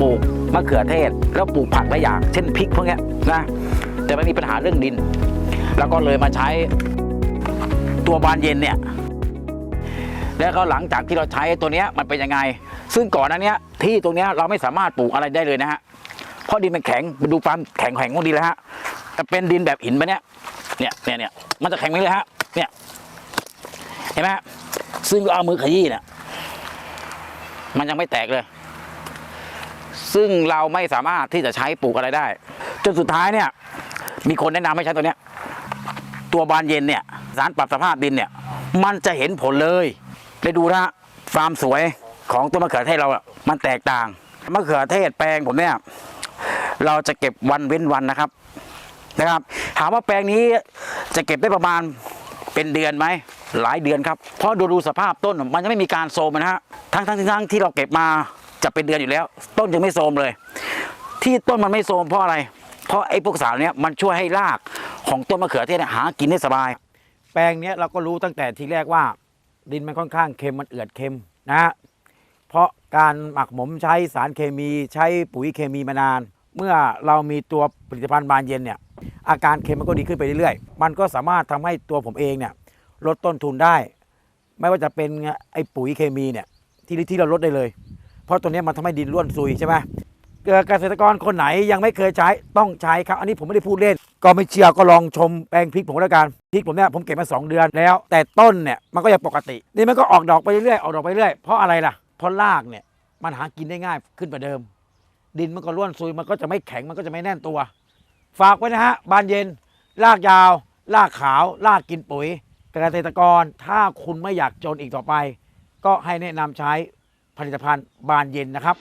ปลูกมะเขือเทศ แล้วปลูกผักหลายอย่าง เช่นพริกพวกนี้นะแต่ไม่มีปัญหาเรื่องดิน แล้วก็เลยมาใช้ตัวบานเย็นเนี่ยแล้วก็หลังจากที่เราใช้ตัวเนี้ยมันเป็นยังไง ซึ่งก่อนนั้นเนี้ยที่ตรงเนี้ยเราไม่สามารถปลูกอะไรได้เลยนะฮะเพราะดินมันแข็งไปดูความแข็งแข็งของดินแล้วฮะแต่เป็นดินแบบหินไปะเนี่ยเนี่ยเนี่ยเนี่ยมันจะแข็งไปเลยฮะเนี่ยเห็นไหมซึ่งเอามือขยี้เนี่ยมันยังไม่แตกเลย ซึ่งเราไม่สามารถที่จะใช้ปลูกอะไรได้ จนสุดท้ายเนี่ย มีคนแนะนำให้ใช้ตัวเนี้ย ตัวบานเย็นเนี่ย สารปรับสภาพดินเนี่ย มันจะเห็นผลเลยไปดูนะฟาร์มสวยของตัวมะเขือเทศเราอะมันแตกต่างมะเขือเทศแปลงผมเนี่ย เราจะเก็บวันเว้นวันนะครับนะครับ ถามว่าแปลงนี้จะเก็บได้ประมาณเป็นเดือนไหม หลายเดือนครับ เพราะดูดูสภาพต้นมันยังไม่มีการโทรมนะฮะทั้งทั้งทั้งที่เราเก็บมาจะเป็นเดือนอยู่แล้ว ต้นยังไม่โทรมเลย ที่ต้นมันไม่โทรมเพราะอะไร เพราะไอ้พวกสารเนี้ยมันช่วยให้รากของต้นมะเขือเทศเนี่ยหากินได้สบาย แปลงเนี้ยเราก็รู้ตั้งแต่ทีแรกว่า ดินมันค่อนข้างเค็มมันเอือดเค็มนะฮะเพราะการหมักหมมใช้สารเคมีใช้ปุ๋ยเคมีมานาน เมื่อเรามีตัวผลิตภัณฑ์บานเย็นเนี่ยอาการเค็มมันก็ดีขึ้นไปเรื่อยๆ มันก็สามารถทำให้ตัวผมเองเนี่ย ลดต้นทุนได้ ไม่ว่าจะเป็นไอ้ปุ๋ยเคมีเนี่ยที่ที่เราลดได้เลย เพราะตัวนี้มันทำให้ดินร่วนซุยใช่ไหมเกิดเกษตรกรคนไหนยังไม่เคยใช้ต้องใช้ครับ อันนี้ผมไม่ได้พูดเล่น ก็ไม่เชื่อก็ลองชมแปลงพริกผมแล้วกันพริกผมเนี่ยผมเก็บมา 2 เดือนแล้ว แต่ต้นเนี่ยมันก็ยังปกติ นี่มันก็ออกดอกไปเรื่อยๆออกดอกไปเรื่อยเพราะอะไรล่ะเพราะรากเนี่ยมันหากินได้ง่ายขึ้นกว่าเดิม ดินมันก็ร่วนซุยมันก็จะไม่แข็งมันก็จะไม่แน่นตัว ฝากไว้นะฮะบานเย็นรากยาวรากขาวรากกินปุ๋ย เกษตรกรถ้าคุณไม่อยากจนอีกต่อไป ก็ให้แนะนำใช้ผลิตภัณฑ์บานเย็นนะครับ